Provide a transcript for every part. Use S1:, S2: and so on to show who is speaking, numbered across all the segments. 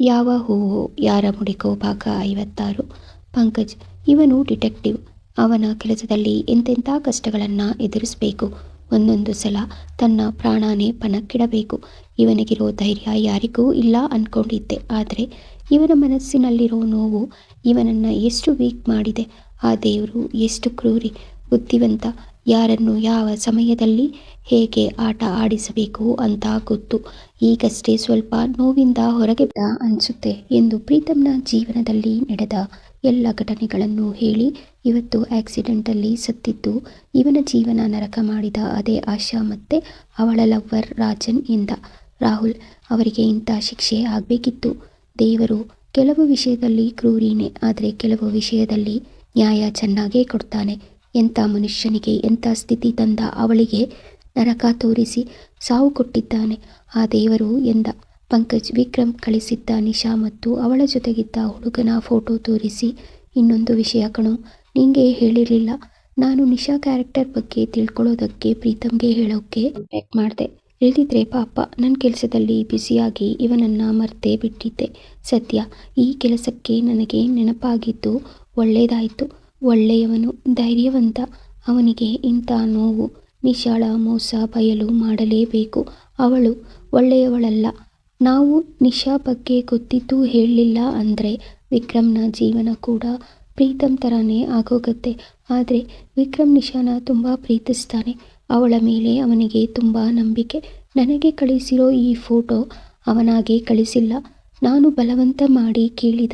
S1: ಯಾವ ಹೂವು, ಯಾರ ಮುಡಿಕೋ ಭಾಗ? ಐವತ್ತಾರು. ಪಂಕಜ್, ಇವನು ಡಿಟೆಕ್ಟಿವ್. ಅವನ ಕೆಲಸದಲ್ಲಿ ಎಂತೆಂಥ ಕಷ್ಟಗಳನ್ನು ಎದುರಿಸಬೇಕು? ಒಂದೊಂದು ಸಲ ತನ್ನ ಪ್ರಾಣಾನೇ ಪಣಕ್ಕಿಡಬೇಕು. ಇವನಿಗಿರೋ ಧೈರ್ಯ ಯಾರಿಗೂ ಇಲ್ಲ ಅಂದ್ಕೊಂಡಿದ್ದೆ ಆದರೆ ಇವನ ಮನಸ್ಸಿನಲ್ಲಿರೋ ನೋವು ಇವನನ್ನು ಎಷ್ಟು ವೀಕ್ ಮಾಡಿದೆ. ಆ ದೇವರು ಎಷ್ಟು ಕ್ರೂರಿ, ಬುದ್ಧಿವಂತ ಯಾರನ್ನು ಯಾವ ಸಮಯದಲ್ಲಿ ಹೇಗೆ ಆಟ ಆಡಿಸಬೇಕು ಅಂತ ಗೊತ್ತು. ಈಗಷ್ಟೇ ಸ್ವಲ್ಪ ನೋವಿಂದ ಹೊರಗೆ ಬಿದ್ದ ಅನಿಸುತ್ತೆ ಎಂದು ಪ್ರೀತಮ್ನ ಜೀವನದಲ್ಲಿ ನಡೆದ ಎಲ್ಲ ಘಟನೆಗಳನ್ನು ಹೇಳಿ ಇವತ್ತು ಆಕ್ಸಿಡೆಂಟಲ್ಲಿ ಸತ್ತಿದ್ದು, ಇವನ ಜೀವನ ನರಕ ಮಾಡಿದ ಅದೇ ಆಶಾ ಮತ್ತೆ ಅವಳ ಲವ್ವರ್ ರಾಜನ್ ಎಂದ. ರಾಹುಲ್, ಅವರಿಗೆ ಇಂಥ ಶಿಕ್ಷೆ ಆಗಬೇಕಿತ್ತು. ದೇವರು ಕೆಲವು ವಿಷಯದಲ್ಲಿ ಕ್ರೂರಿನೇ, ಆದರೆ ಕೆಲವು ವಿಷಯದಲ್ಲಿ ನ್ಯಾಯ ಚೆನ್ನಾಗೇ ಕೊಡ್ತಾನೆ. ಎಂಥ ಮನುಷ್ಯನಿಗೆ ಎಂಥ ಸ್ಥಿತಿ ತಂದ ಅವಳಿಗೆ ನರಕ ತೋರಿಸಿ ಸಾವು ಕೊಟ್ಟಿದ್ದಾನೆ. ಆ ದೇವರು ಎಂದ, ಪಂಕಜ್ ವಿಕ್ರಮ್ ಕಳಿಸಿದ್ದ ನಿಶಾ ಮತ್ತು ಅವಳ ಜೊತೆಗಿದ್ದ ಹುಡುಗನ ಫೋಟೋ ತೋರಿಸಿ. ಇನ್ನೊಂದು ವಿಷಯ ಕಣು, ನಿಂಗೆ ಹೇಳಿರಲಿಲ್ಲ. ನಾನು ನಿಶಾ ಕ್ಯಾರೆಕ್ಟರ್ ಬಗ್ಗೆ ತಿಳ್ಕೊಳ್ಳೋದಕ್ಕೆ ಪ್ರೀತಮ್ಗೆ ಹೇಳೋಕ್ಕೆ ಕಾಂಟ್ಯಾಕ್ಟ್ ಮಾಡಿದೆ. ಹೇಳಿದ್ರೆ ಪಾಪ ನನ್ನ ಕೆಲಸದಲ್ಲಿ ಬ್ಯುಸಿಯಾಗಿ ಇವನನ್ನು ಮರ್ತೆ ಬಿಟ್ಟಿದ್ದೆ. ಸದ್ಯ ಈ ಕೆಲಸಕ್ಕೆ ನನಗೆ ನೆನಪಾಗಿದ್ದು ಒಳ್ಳೆಯದಾಯಿತು ಒಳ್ಳೆಯವನು, ಧೈರ್ಯವಂತ. ಅವನಿಗೆ ಇಂಥ ನೋವು ನಿಶಾಳ ಮೋಸ, ಬಯಲು ಮಾಡಲೇಬೇಕು. ಅವಳು ಒಳ್ಳೆಯವಳಲ್ಲ. ನಾವು ನಿಶಾ ಬಗ್ಗೆ ಗೊತ್ತಿದ್ದು ಹೇಳಲಿಲ್ಲ ಅಂದರೆ ವಿಕ್ರಮ್ನ ಜೀವನ ಕೂಡ ಪ್ರೀತಮ್ ಥರನೇ ಆಗೋಗತ್ತೆ. ಆದರೆ ವಿಕ್ರಮ್ ನಿಶಾನ ತುಂಬ ಪ್ರೀತಿಸ್ತಾನೆ. ಅವಳ ಮೇಲೆ ಅವನಿಗೆ ತುಂಬ ನಂಬಿಕೆ. ನನಗೆ ಕಳಿಸಿರೋ ಈ ಫೋಟೋ ಅವನಾಗೆ ಕಳಿಸಿಲ್ಲ. ನಾನು ಬಲವಂತ ಮಾಡಿ ಕೇಳಿದ.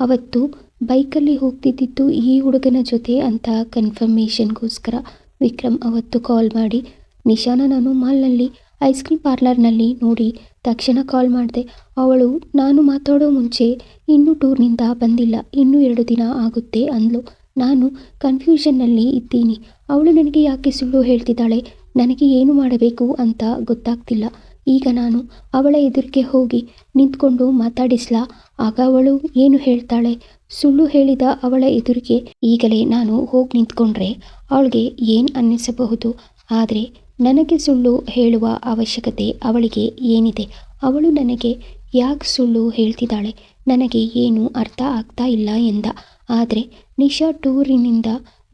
S1: ಅವತ್ತು ಬೈಕಲ್ಲಿ ಹೋಗ್ತಿದ್ದಿದ್ದು ಈ ಹುಡುಗನ ಜೊತೆ ಅಂತ ಕನ್ಫರ್ಮೇಷನ್ಗೋಸ್ಕರ ವಿಕ್ರಮ್ ಅವತ್ತು ಕಾಲ್ ಮಾಡಿ, ನಿಶಾನ, ನಾನು ಮಾಲ್ನಲ್ಲಿ ಐಸ್ ಕ್ರೀಮ್ ಪಾರ್ಲರ್ನಲ್ಲಿ ನೋಡಿ ತಕ್ಷಣ ಕಾಲ್ ಮಾಡಿದೆ. ಅವಳು, ನಾನು ಮಾತಾಡೋ ಮುಂಚೆ ಇನ್ನೂ ಟೂರ್ನಿಂದ ಬಂದಿಲ್ಲ, ಇನ್ನೂ ಎರಡು ದಿನ ಆಗುತ್ತೆ ಅಂದ್ಲು. ನಾನು ಕನ್ಫ್ಯೂಷನ್ನಲ್ಲಿ ಇದ್ದೀನಿ. ಅವಳು ನನಗೆ ಯಾಕೆ ಸುಳ್ಳು ಹೇಳ್ತಿದ್ದಾಳೆ? ನನಗೆ ಏನು ಮಾಡಬೇಕು ಅಂತ ಗೊತ್ತಾಗ್ತಿಲ್ಲ. ಈಗ ನಾನು ಅವಳ ಎದುರಿಗೆ ಹೋಗಿ ನಿಂತ್ಕೊಂಡು ಮಾತಾಡಿಸ್ಲಾ? ಆಗ ಅವಳು ಏನು ಹೇಳ್ತಾಳೆ? ಸುಳ್ಳು ಹೇಳಿದ ಅವಳ ಎದುರಿಗೆ ಈಗಲೇ ನಾನು ಹೋಗಿ ನಿಂತ್ಕೊಂಡ್ರೆ ಅವಳಿಗೆ ಏನು ಅನ್ನಿಸಬಹುದು? ಆದರೆ ನನಗೆ ಸುಳ್ಳು ಹೇಳುವ ಅವಶ್ಯಕತೆ ಅವಳಿಗೆ ಏನಿದೆ? ಅವಳು ನನಗೆ ಯಾಕೆ ಸುಳ್ಳು ಹೇಳ್ತಿದ್ದಾಳೆ? ನನಗೆ ಏನು ಅರ್ಥ ಆಗ್ತಾ ಇಲ್ಲ ಎಂದ. ಆದರೆ ನಿಶಾ ಟೂರಿನಿಂದ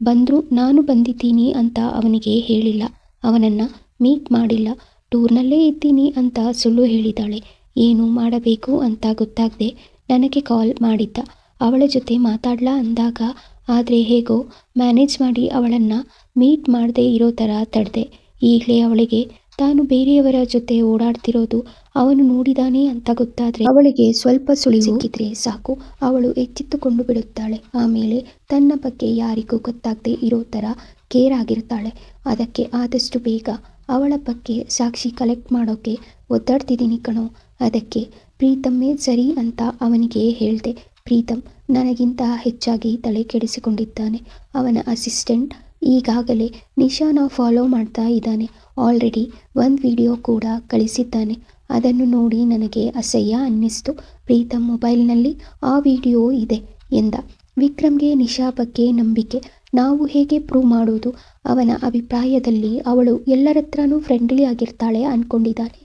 S1: ಬಂದರೂ ನಾನು ಬಂದಿದ್ದೀನಿ ಅಂತ ಅವನಿಗೆ ಹೇಳಿಲ್ಲ. ಅವನನ್ನು ಮೀಟ್ ಮಾಡಿಲ್ಲ. ಟೂರ್ನಲ್ಲೇ ಇದ್ದೀನಿ ಅಂತ ಸುಳ್ಳು ಹೇಳಿದಾಳೆ. ಏನು ಮಾಡಬೇಕು ಅಂತ ಗೊತ್ತಾಗದೆ ನನಗೆ ಕಾಲ್ ಮಾಡಿದ್ದ. ಅವಳ ಜೊತೆ ಮಾತಾಡ್ಲಾ ಅಂದಾಗ, ಆದರೆ ಹೇಗೋ ಮ್ಯಾನೇಜ್ ಮಾಡಿ ಅವಳನ್ನು ಮೀಟ್ ಮಾಡದೇ ಇರೋ ಥರ ತಡೆದೆ. ಈಗಲೇ ಅವಳಿಗೆ ತಾನು ಬೇರೆಯವರ ಜೊತೆ ಓಡಾಡ್ತಿರೋದು ಅವನು ನೋಡಿದಾನೆ ಅಂತ ಗೊತ್ತಾದರೆ ಅವಳಿಗೆ ಸ್ವಲ್ಪ ಸುಳಿ ಸಿಕ್ಕಿದ್ರೆ ಸಾಕು. ಅವಳು ಎಚ್ಚೆತ್ತುಕೊಂಡು ಬಿಡುತ್ತಾಳೆ. ಆಮೇಲೆ ತನ್ನ ಬಗ್ಗೆ ಯಾರಿಗೂ ಗೊತ್ತಾಗದೆ ಇರೋ ಥರ ಕೇರ್ ಆಗಿರ್ತಾಳೆ. ಅದಕ್ಕೆ ಆದಷ್ಟು ಬೇಗ ಅವಳ ಬಗ್ಗೆ ಸಾಕ್ಷಿ ಕಲೆಕ್ಟ್ ಮಾಡೋಕ್ಕೆ ಒದ್ದಾಡ್ತಿದ್ದೀನಿ ಕಣೋ. ಅದಕ್ಕೆ ಪ್ರೀತಮ್ಮೇ ಸರಿ ಅಂತ ಅವನಿಗೆ ಹೇಳಿದೆ. ಪ್ರೀತಮ್ ನನಗಿಂತ ಹೆಚ್ಚಾಗಿ ತಲೆ ಕೆಡಿಸಿಕೊಂಡಿದ್ದಾನೆ. ಅವನ ಅಸಿಸ್ಟೆಂಟ್ ಈಗಾಗಲೇ ನಿಶಾನ ಫಾಲೋ ಮಾಡ್ತಾ ಇದ್ದಾನೆ. ಆಲ್ರೆಡಿ ಒಂದು ವಿಡಿಯೋ ಕೂಡ ಕಳಿಸಿದ್ದಾನೆ. ಅದನ್ನು ನೋಡಿ ನನಗೆ ಅಸಹ್ಯ ಅನ್ನಿಸ್ತು. ಪ್ರೀತಮ್ ಮೊಬೈಲ್ನಲ್ಲಿ ಆ ವಿಡಿಯೋ ಇದೆ ಎಂದ. ವಿಕ್ರಮ್ಗೆ ನಿಶಾ ಬಗ್ಗೆ ನಂಬಿಕೆ. ನಾವು ಹೇಗೆ ಪ್ರೂವ್ ಮಾಡೋದು ಅವನ ಅಭಿಪ್ರಾಯದಲ್ಲಿ ಅವಳು ಎಲ್ಲರತ್ರನೂ ಫ್ರೆಂಡ್ಲಿ ಆಗಿರ್ತಾಳೆ ಅಂದ್ಕೊಂಡಿದ್ದಾನೆ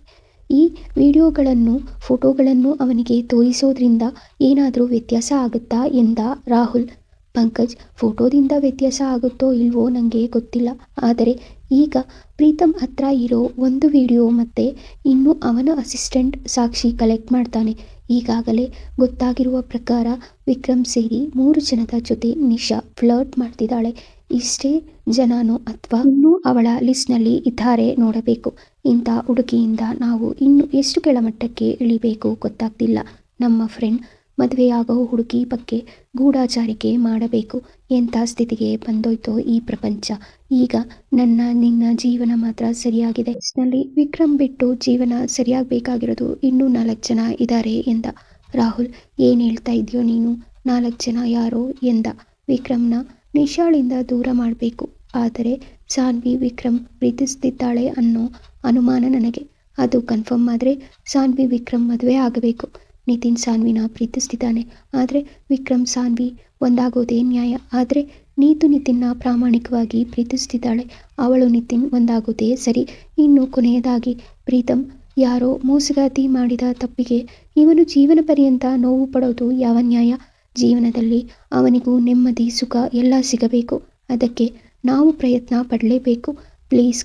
S1: ಈ ವಿಡಿಯೋಗಳನ್ನು ಫೋಟೋಗಳನ್ನು ಅವನಿಗೆ ತೋರಿಸೋದ್ರಿಂದ ಏನಾದರೂ ವ್ಯತ್ಯಾಸ ಆಗುತ್ತಾ ಎಂದ ರಾಹುಲ್. ಪಂಕಜ್ ಫೋಟೋದಿಂದ ವ್ಯತ್ಯಾಸ ಆಗುತ್ತೋ ಇಲ್ವೋ ನನಗೆ ಗೊತ್ತಿಲ್ಲ. ಆದರೆ ಈಗ ಪ್ರೀತಮ್ ಹತ್ರ ಇರೋ ಒಂದು ವಿಡಿಯೋ ಮತ್ತೆ ಇನ್ನು ಅವನ ಅಸಿಸ್ಟೆಂಟ್ ಸಾಕ್ಷಿ ಕಲೆಕ್ಟ್ ಮಾಡ್ತಾನೆ. ಈಗಾಗಲೇ ಗೊತ್ತಾಗಿರುವ ಪ್ರಕಾರ ವಿಕ್ರಮ್ ಸೇರಿ ಮೂರು ಜನದ ಜೊತೆ ನಿಶಾ ಫ್ಲರ್ಟ್ ಮಾಡ್ತಿದ್ದಾಳೆ ಇಷ್ಟೇ ಜನನೋ ಅಥವಾ ಇನ್ನೂ ಅವಳ ಲಿಸ್ಟ್ನಲ್ಲಿ ಇದ್ದಾರೆ ನೋಡಬೇಕು. ಇಂಥ ಹುಡುಗಿಯಿಂದ ನಾವು ಇನ್ನು ಎಷ್ಟು ಕೆಳಮಟ್ಟಕ್ಕೆ ಇಳಿಬೇಕು ಗೊತ್ತಾಗ್ತಿಲ್ಲ. ನಮ್ಮ ಫ್ರೆಂಡ್ ಮದುವೆಯಾಗೋ ಹುಡುಗಿ ಬಗ್ಗೆ ಗೂಢಾಚಾರಿಕೆ ಮಾಡಬೇಕು. ಎಂಥ ಸ್ಥಿತಿಗೆ ಬಂದೋಯ್ತೋ ಈ ಪ್ರಪಂಚ. ಈಗ ನನ್ನ, ನಿನ್ನ ಜೀವನ ಮಾತ್ರ ಸರಿಯಾಗಿದೆ. ನಲ್ಲಿ ವಿಕ್ರಮ್ ಬಿಟ್ಟು ಜೀವನ ಸರಿಯಾಗಬೇಕಾಗಿರೋದು ಇನ್ನೂ ನಾಲ್ಕು ಜನ ಇದ್ದಾರೆ ಎಂದ. ರಾಹುಲ್, ಏನು ಹೇಳ್ತಾ ಇದೆಯೋ ನೀನು? ನಾಲ್ಕು ಜನ ಯಾರೋ ಎಂದ. ವಿಕ್ರಮ್ನ ನಿಶಾಳಿಂದ ದೂರ ಮಾಡಬೇಕು. ಆದರೆ ಸಾನ್ವಿ ವಿಕ್ರಮ್ ಪ್ರೀತಿಸ್ತಿದ್ದಾಳೆ ಅನ್ನೋ ಅನುಮಾನ ನನಗೆ. ಅದು ಕನ್ಫರ್ಮ್ ಆದರೆ ಸಾನ್ವಿ ವಿಕ್ರಮ್ ಮದುವೆ ಆಗಬೇಕು. ನಿತಿನ್ ಸಾನ್ವಿನ ಪ್ರೀತಿಸ್ತಿದ್ದಾನೆ. ಆದರೆ ವಿಕ್ರಮ್ ಸಾನ್ವಿ ಒಂದಾಗೋದೇ ನ್ಯಾಯ. ಆದರೆ ನೀತು ನಿತಿನ್ನ ಪ್ರಾಮಾಣಿಕವಾಗಿ ಪ್ರೀತಿಸ್ತಿದ್ದಾಳೆ. ಅವಳು ನಿತಿನ್ ಒಂದಾಗೋದೇ ಸರಿ. ಇನ್ನು ಕೊನೆಯದಾಗಿ ಪ್ರೀತಮ್. ಯಾರೋ ಮೋಸಗಾತಿ ಮಾಡಿದ ತಪ್ಪಿಗೆ ಇವನು ಜೀವನ ಪರ್ಯಂತ ನೋವು ಪಡೋದು ಯಾವ ನ್ಯಾಯ? ಜೀವನದಲ್ಲಿ ಅವನಿಗೂ ನೆಮ್ಮದಿ, ಸುಖ ಎಲ್ಲ ಸಿಗಬೇಕು. ಅದಕ್ಕೆ ನಾವು ಪ್ರಯತ್ನ ಪಡಲೇಬೇಕು. ಪ್ಲೀಸ್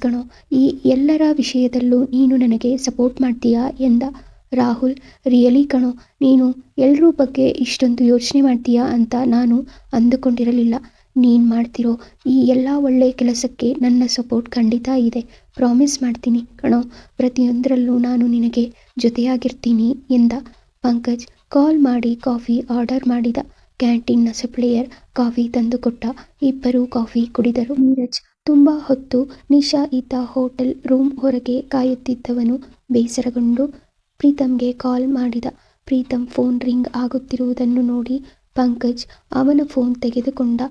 S1: ಈ ಎಲ್ಲರ ವಿಷಯದಲ್ಲೂ ನೀನು ನನಗೆ ಸಪೋರ್ಟ್ ಮಾಡ್ತೀಯಾ ಎಂದ. ರಾಹುಲ್, ರಿಯಲಿ ಕಣೋ, ನೀನು ಎಲ್ಲರೂ ಬಗ್ಗೆ ಇಷ್ಟೊಂದು ಯೋಚನೆ ಮಾಡ್ತೀಯಾ ಅಂತ ನಾನು ಅಂದುಕೊಂಡಿರಲಿಲ್ಲ. ನೀನು ಮಾಡ್ತಿರೋ ಈ ಎಲ್ಲ ಒಳ್ಳೆ ಕೆಲಸಕ್ಕೆ ನನ್ನ ಸಪೋರ್ಟ್ ಖಂಡಿತ ಇದೆ. ಪ್ರಾಮಿಸ್ ಮಾಡ್ತೀನಿ ಕಣೋ, ಪ್ರತಿಯೊಂದರಲ್ಲೂ ನಾನು ನಿನಗೆ ಜೊತೆಯಾಗಿರ್ತೀನಿ ಎಂದ. ಪಂಕಜ್ ಕಾಲ್ ಮಾಡಿ ಕಾಫಿ ಆರ್ಡರ್ ಮಾಡಿದ. ಕ್ಯಾಂಟೀನ್ನ ಸಪ್ಲೇಯರ್ ಕಾಫಿ ತಂದುಕೊಟ್ಟ ಇಬ್ಬರು ಕಾಫಿ ಕುಡಿದರು. ನೀರಜ್ ತುಂಬ ಹೊತ್ತು ನಿಶಾ ಇದ್ದ ಹೋಟೆಲ್ ರೂಮ್ ಹೊರಗೆ ಕಾಯುತ್ತಿದ್ದವನು ಬೇಸರಗೊಂಡು ಪ್ರೀತಮ್ಗೆ ಕಾಲ್ ಮಾಡಿದ. ಪ್ರೀತಮ್ ಫೋನ್ ರಿಂಗ್ ಆಗುತ್ತಿರುವುದನ್ನು ನೋಡಿ ಪಂಕಜ್ ಅವನ ಫೋನ್ ತೆಗೆದುಕೊಂಡ.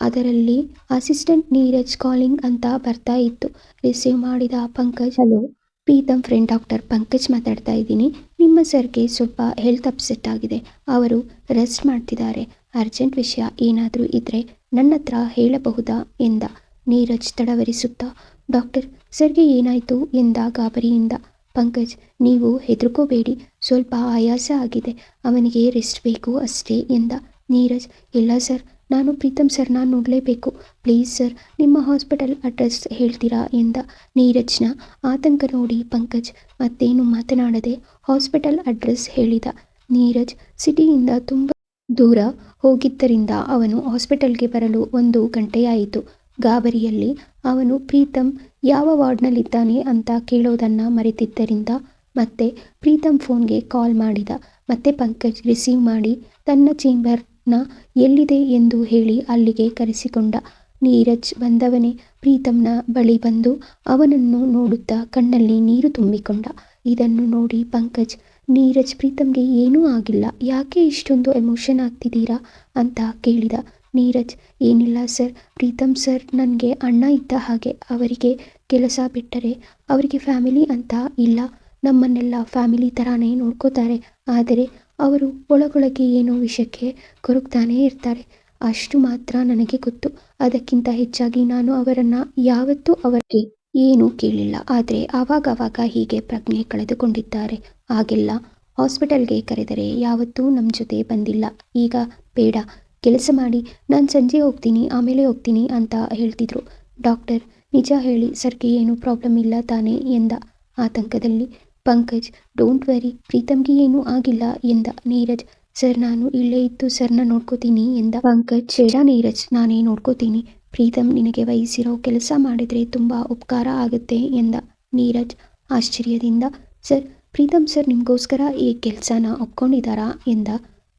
S1: ಅದರಲ್ಲಿ ಅಸಿಸ್ಟೆಂಟ್ ನೀರಜ್ ಕಾಲಿಂಗ್ ಅಂತ ಬರ್ತಾ ಇತ್ತು. ರಿಸೀವ್ ಮಾಡಿದ Pankaj, hello Pritam friend doctor Pankaj ಮಾತಾಡ್ತಾ ಇದ್ದೀನಿ. ನಿಮ್ಮ ಸರ್ಗೆ ಸ್ವಲ್ಪ ಹೆಲ್ತ್ ಅಪ್ಸೆಟ್ ಆಗಿದೆ. ಅವರು ರೆಸ್ಟ್ ಮಾಡ್ತಿದ್ದಾರೆ. ಅರ್ಜೆಂಟ್ ವಿಷಯ ಏನಾದರೂ ಇದ್ದರೆ ನನ್ನ ಹತ್ರ ಹೇಳಬಹುದಾ? ಎಂದ. ನೀರಜ್ ತಡವರಿಸುತ್ತಾ, ಡಾಕ್ಟರ್, ಸರ್ಗೆ ಏನಾಯಿತು? ಎಂದ ಗಾಬರಿಯಿಂದ. ಪಂಕಜ್, ನೀವು ಹೆದರ್ಕೋಬೇಡಿ. ಸ್ವಲ್ಪ ಆಯಾಸ ಆಗಿದೆ. ಅವನಿಗೆ ರೆಸ್ಟ್ ಬೇಕು ಅಷ್ಟೇ ಎಂದ ನೀರಜ್. ಇಲ್ಲ ಸರ್, ನಾನು ಪ್ರೀತಮ್ ಸರ್ನ ನೋಡಲೇಬೇಕು. ಪ್ಲೀಸ್ ಸರ್, ನಿಮ್ಮ ಹಾಸ್ಪಿಟಲ್ ಅಡ್ರೆಸ್ ಹೇಳ್ತೀರಾ ಎಂದ ನೀರಜ್ನ. ಆತಂಕ ನೋಡಿ ಪಂಕಜ್ ಮತ್ತೇನು ಮಾತನಾಡದೆ ಹಾಸ್ಪಿಟಲ್ ಅಡ್ರೆಸ್ ಹೇಳಿದ ನೀರಜ್. ಸಿಟಿಯಿಂದ ತುಂಬ ದೂರ ಹೋಗಿದ್ದರಿಂದ ಅವನು ಹಾಸ್ಪಿಟಲ್ಗೆ ಬರಲು ಒಂದು ಗಂಟೆಯಾಯಿತು ಗಾಬರಿಯಲ್ಲಿ ಅವನು ಪ್ರೀತಮ್ ಯಾವ ವಾರ್ಡ್ನಲ್ಲಿದ್ದಾನೆ ಅಂತ ಕೇಳೋದನ್ನು ಮರೆತಿದ್ದರಿಂದ ಮತ್ತೆ ಪ್ರೀತಮ್ ಫೋನ್ಗೆ ಕಾಲ್ ಮಾಡಿದ. ಮತ್ತೆ ಪಂಕಜ್ ರಿಸೀವ್ ಮಾಡಿ ತನ್ನ ಚೇಂಬರ್ನ ಎಲ್ಲಿದೆ ಎಂದು ಹೇಳಿ ಅಲ್ಲಿಗೆ ಕರೆಸಿಕೊಂಡ. ನೀರಜ್ ಬಂದವನೇ ಪ್ರೀತಮ್ನ ಬಳಿ ಬಂದು ಅವನನ್ನು ನೋಡುತ್ತಾ ಕಣ್ಣಲ್ಲಿ ನೀರು ತುಂಬಿಕೊಂಡ. ಇದನ್ನು ನೋಡಿ ಪಂಕಜ್, ನೀರಜ್ ಪ್ರೀತಮ್ಗೆ ಏನೂ ಆಗಿಲ್ಲ, ಯಾಕೆ ಇಷ್ಟೊಂದು ಎಮೋಷನ್ ಆಗ್ತಿದ್ದೀರಾ? ಅಂತ ಕೇಳಿದ. ನೀರಜ್, ಏನಿಲ್ಲ ಸರ್. ಪ್ರೀತಮ್ ಸರ್ ನನಗೆ ಅಣ್ಣ ಇದ್ದ ಹಾಗೆ ಅವರಿಗೆ ಕೆಲಸ ಬಿಟ್ಟರೆ ಅವರಿಗೆ ಫ್ಯಾಮಿಲಿ ಅಂತ ಇಲ್ಲ. ನಮ್ಮನ್ನೆಲ್ಲ ಫ್ಯಾಮಿಲಿ ಥರಾನೇ ನೋಡ್ಕೋತಾರೆ. ಆದರೆ ಅವರು ಒಳಗೊಳಗೆ ಏನೋ ವಿಷಯಕ್ಕೆ ಕೊರಗ್ತಾನೇ ಇರ್ತಾರೆ. ಅಷ್ಟು ಮಾತ್ರ ನನಗೆ ಗೊತ್ತು. ಅದಕ್ಕಿಂತ ಹೆಚ್ಚಾಗಿ ನಾನು ಅವರನ್ನು ಯಾವತ್ತೂ ಅವರಿಗೆ ಏನೂ ಕೇಳಿಲ್ಲ. ಆದರೆ ಆವಾಗವಾಗ ಹೀಗೆ ಪ್ರಜ್ಞೆ ಕಳೆದುಕೊಂಡಿದ್ದಾರೆ. ಹಾಗೆಲ್ಲ ಹಾಸ್ಪಿಟಲ್ಗೆ ಕರೆದರೆ ಯಾವತ್ತೂ ನಮ್ಮ ಜೊತೆ ಬಂದಿಲ್ಲ. ಈಗ ಬೇಡ. ಕೆಲಸ ಮಾಡಿ, ನಾನು ಸಂಜೆ ಹೋಗ್ತೀನಿ, ಆಮೇಲೆ ಹೋಗ್ತೀನಿ ಅಂತ ಹೇಳ್ತಿದ್ರು. ಡಾಕ್ಟರ್, ನಿಜ ಹೇಳಿ, ಸರ್ಗೆ ಏನೂ ಪ್ರಾಬ್ಲಮ್ ಇಲ್ಲ ತಾನೇ ಎಂದ. ಆತಂಕದಲ್ಲಿ, ಪಂಕಜ್, ಡೋಂಟ್ ವರಿ, ಪ್ರೀತಮ್ಗೆ ಏನೂ ಆಗಿಲ್ಲ ಎಂದ ನೀರಜ್. ಸರ್, ನಾನು ಇಲ್ಲೇ ಇದ್ದು ಸರ್ನ ನೋಡ್ಕೋತೀನಿ ಎಂದ. ಪಂಕಜ್, ಬೇಡ ನೀರಜ್, ನಾನೇ ನೋಡ್ಕೋತೀನಿ. ಪ್ರೀತಮ್ ನಿನಗೆ ವಹಿಸಿರೋ ಕೆಲಸ ಮಾಡಿದರೆ ತುಂಬ ಉಪಕಾರ ಆಗುತ್ತೆ ಎಂದ ನೀರಜ್ ಆಶ್ಚರ್ಯದಿಂದ. ಸರ್, ಪ್ರೀತಮ್ ಸರ್ ನಿಮಗೋಸ್ಕರ ಈ ಕೆಲಸನ ಒಪ್ಕೊಂಡಿದ್ದಾರಾ ಎಂದ.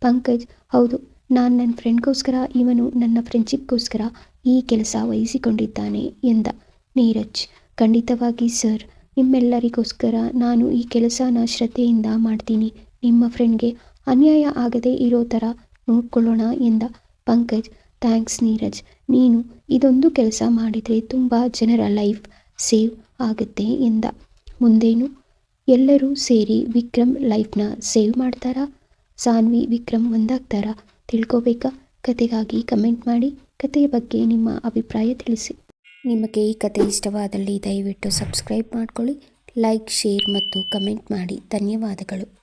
S1: ಪಂಕಜ್, ಹೌದು ನಾನು ನನ್ನ ಫ್ರೆಂಡ್ಗೋಸ್ಕರ ಇವನು ನನ್ನ ಫ್ರೆಂಡ್ಶಿಪ್ಗೋಸ್ಕರ ಈ ಕೆಲಸ ವಹಿಸಿಕೊಂಡಿದ್ದಾನೆ ಎಂದ ನೀರಜ್. ಖಂಡಿತವಾಗಿ ಸರ್. ನಿಮ್ಮೆಲ್ಲರಿಗೋಸ್ಕರ ನಾನು ಈ ಕೆಲಸನ ಶ್ರದ್ಧೆಯಿಂದ ಮಾಡ್ತೀನಿ. ನಿಮ್ಮ ಫ್ರೆಂಡ್ಗೆ ಅನ್ಯಾಯ ಆಗದೇ ಇರೋ ಥರ ನೋಡ್ಕೊಳ್ಳೋಣ ಎಂದ ಪಂಕಜ್. ಥ್ಯಾಂಕ್ಸ್ ನೀರಜ್. ನೀನು ಇದೊಂದು ಕೆಲಸ ಮಾಡಿದರೆ ತುಂಬ ಜನರ ಲೈಫ್ ಸೇವ್ ಆಗುತ್ತೆ ಎಂದ. ಮುಂದೇನು? ಎಲ್ಲರೂ ಸೇರಿ ವಿಕ್ರಮ್ ಲೈಫ್ನ ಸೇವ್ ಮಾಡ್ತಾರಾ? ಸಾನ್ವಿ, ವಿಕ್ರಮ್ ಒಂದಾಗ್ತಾರಾ? ತಿಳ್ಕೋಬೇಕಾ? ಕತೆಗಾಗಿ ಕಮೆಂಟ್ ಮಾಡಿ. ಕತೆಯ ಬಗ್ಗೆ ನಿಮ್ಮ ಅಭಿಪ್ರಾಯ ತಿಳಿಸಿ. ನಿಮಗೆ ಈ ಕತೆ ಇಷ್ಟವಾದಲ್ಲಿ ದಯವಿಟ್ಟು ಸಬ್ಸ್ಕ್ರೈಬ್ ಮಾಡ್ಕೊಳ್ಳಿ, ಲೈಕ್, ಶೇರ್ ಮತ್ತು ಕಮೆಂಟ್ ಮಾಡಿ. ಧನ್ಯವಾದಗಳು.